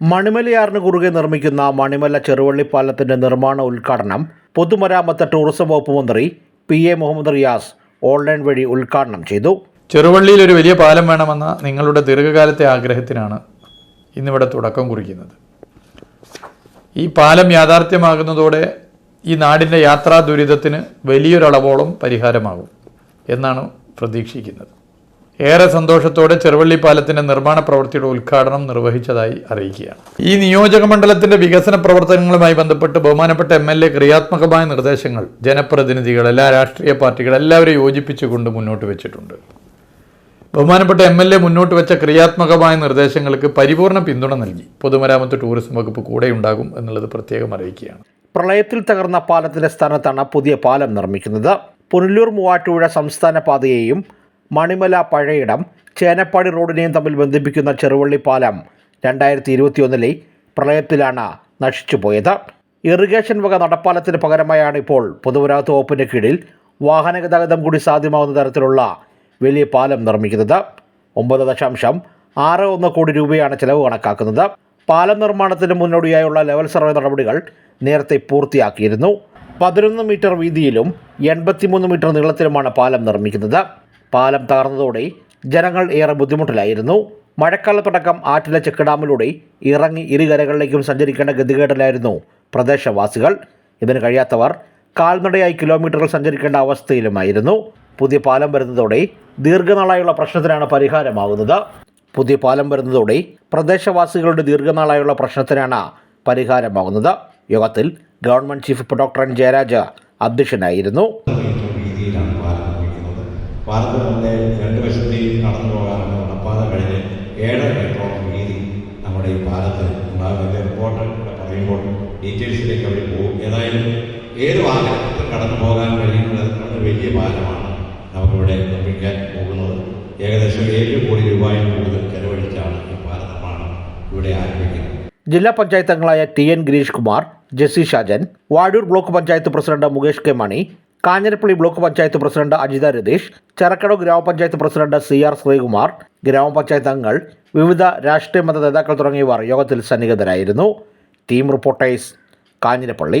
മണിമലയാറിന് കുറുകെ നിർമ്മിക്കുന്ന മണിമല ചെറുവള്ളി പാലത്തിന്റെ നിർമ്മാണ ഉദ്ഘാടനം പൊതുമരാമത്ത് ടൂറിസം വകുപ്പ് മന്ത്രി P A Muhammad Riyas online വഴി ഉദ്ഘാടനം ചെയ്തു. ചെറുവള്ളിയിൽ ഒരു വലിയ പാലം വേണമെന്ന നിങ്ങളുടെ ദീർഘകാലത്തെ ആഗ്രഹത്തിനാണ് ഇന്നിവിടെ തുടക്കം കുറിക്കുന്നത്. ഈ പാലം യാഥാർത്ഥ്യമാകുന്നതോടെ ഈ നാടിന്റെ യാത്രാ ദുരിതത്തിന് വലിയൊരളവോളം പരിഹാരമാകും എന്നാണ് പ്രതീക്ഷിക്കുന്നത്. ഏറെ സന്തോഷത്തോടെ ചെറുവള്ളി പാലത്തിന്റെ നിർമ്മാണ പ്രവൃത്തിയുടെ ഉദ്ഘാടനം നിർവഹിച്ചതായി അറിയിക്കുകയാണ്. ഈ നിയോജക മണ്ഡലത്തിന്റെ വികസന പ്രവർത്തനങ്ങളുമായി ബന്ധപ്പെട്ട് ബഹുമാനപ്പെട്ട എം എൽ എ ക്രിയാത്മകമായ നിർദ്ദേശങ്ങൾ ജനപ്രതിനിധികൾ എല്ലാ രാഷ്ട്രീയ പാർട്ടികൾ എല്ലാവരെയും യോജിപ്പിച്ചുകൊണ്ട് മുന്നോട്ട് വെച്ചിട്ടുണ്ട്. ബഹുമാനപ്പെട്ട എം എൽ എ മുന്നോട്ട് വെച്ച ക്രിയാത്മകമായ നിർദ്ദേശങ്ങൾക്ക് പരിപൂർണ പിന്തുണ നൽകി. പൊതുമരാമത്ത് ടൂറിസം വകുപ്പ് കൂടെയുണ്ടാകും എന്നുള്ളത് പ്രത്യേകം അറിയിക്കുകയാണ്. പ്രളയത്തിൽ തകർന്ന പാലത്തിന്റെ സ്ഥാനത്താണ് പുതിയ പാലം നിർമ്മിക്കുന്നത്. പുനലൂർ മൂവാറ്റുപുഴ സംസ്ഥാന പാതയെയും മണിമല പഴയിടം ചേനപ്പാടി റോഡിനെയും തമ്മിൽ ബന്ധിപ്പിക്കുന്ന ചെറുവള്ളി പാലം രണ്ടായിരത്തി ഇരുപത്തിയൊന്നിലെ പ്രളയത്തിലാണ് നശിച്ചുപോയത്. ഇറിഗേഷൻ വക നടപ്പാലത്തിന് പകരമായാണ് ഇപ്പോൾ പൊതുമരാമത്ത് വകുപ്പിന് കീഴിൽ വാഹന ഗതാഗതം കൂടി സാധ്യമാവുന്ന തരത്തിലുള്ള വലിയ പാലം നിർമ്മിക്കുന്നത്. ഒമ്പത് ദശാംശം ആറ് ഒന്ന് കോടി രൂപയാണ് ചെലവ് കണക്കാക്കുന്നത്. പാലം നിർമ്മാണത്തിന് മുന്നോടിയായുള്ള ലെവൽ സർവേ നടപടികൾ നേരത്തെ പൂർത്തിയാക്കിയിരുന്നു. പതിനൊന്ന് മീറ്റർ വീതിയിലും എൺപത്തിമൂന്ന് മീറ്റർ നീളത്തിലുമാണ് പാലം നിർമ്മിക്കുന്നത്. പാലം തകർന്നതോടെ ജനങ്ങൾ ഏറെ ബുദ്ധിമുട്ടിലായിരുന്നു. മഴക്കാലത്തടക്കം ആറ്റിലെ ചെക്ക് ഡാമിലൂടെ ഇറങ്ങി ഇരുകരകളിലേക്കും സഞ്ചരിക്കേണ്ട ഗതികേടിലായിരുന്നു പ്രദേശവാസികൾ. ഇതിന് കഴിയാത്തവർ കാൽനടയായി കിലോമീറ്ററുകൾ സഞ്ചരിക്കേണ്ട അവസ്ഥയിലുമായിരുന്നു. പുതിയ പാലം വരുന്നതോടെ ദീർഘനാളായുള്ള പ്രശ്നത്തിനാണ് പരിഹാരമാകുന്നത്. പുതിയ പാലം വരുന്നതോടെ പ്രദേശവാസികളുടെ ദീർഘനാളായുള്ള പ്രശ്നത്തിനാണ് പരിഹാരമാകുന്നത്. യോഗത്തിൽ government chief doctor N Jayaraja അധ്യക്ഷനായിരുന്നു. നമ്മുടെ രണ്ട് വശത്തെയും കടന്നു പോകാനുള്ള നടപ്പാത കഴിഞ്ഞ് ഏഴര മീറ്ററോളം വീതി നമ്മുടെ ഈ പാലത്ത് ഉണ്ടാകും. അതിന്റെ റിപ്പോർട്ട് പറയുമ്പോൾ ഡീറ്റെയിൽസിലേക്ക് അവർ പോകും. ഏതായാലും ഏത് വാഹനത്തിൽ കടന്നു പോകാൻ കഴിയുന്നത് വലിയ പാലമാണ് നമുക്കിവിടെ നിർമ്മിക്കാൻ പോകുന്നത്. ഏകദേശം ഏഴ് കോടി രൂപയും കൂടുതൽ ചെലവഴിച്ചാണ് ഈ പാല നിർമ്മാണം ഇവിടെ ആരംഭിക്കുന്നത്. ജില്ലാ പഞ്ചായത്ത് അംഗങ്ങളായ T N Gireesh Kumar Jessy Shajan Vazhoor block panchayat president Mukesh K Mani Kanjirappally block panchayat president Ajitha Ratheesh Cherakkadavu ഗ്രാമപഞ്ചായത്ത് പ്രസിഡന്റ് സി ആർ ശ്രീകുമാർ ഗ്രാമപഞ്ചായത്ത് അംഗങ്ങൾ വിവിധ രാഷ്ട്രീയ മത നേതാക്കൾ തുടങ്ങിയവർ യോഗത്തിൽ സന്നിഹിതരായിരുന്നു. Team reporters Kanjirappally.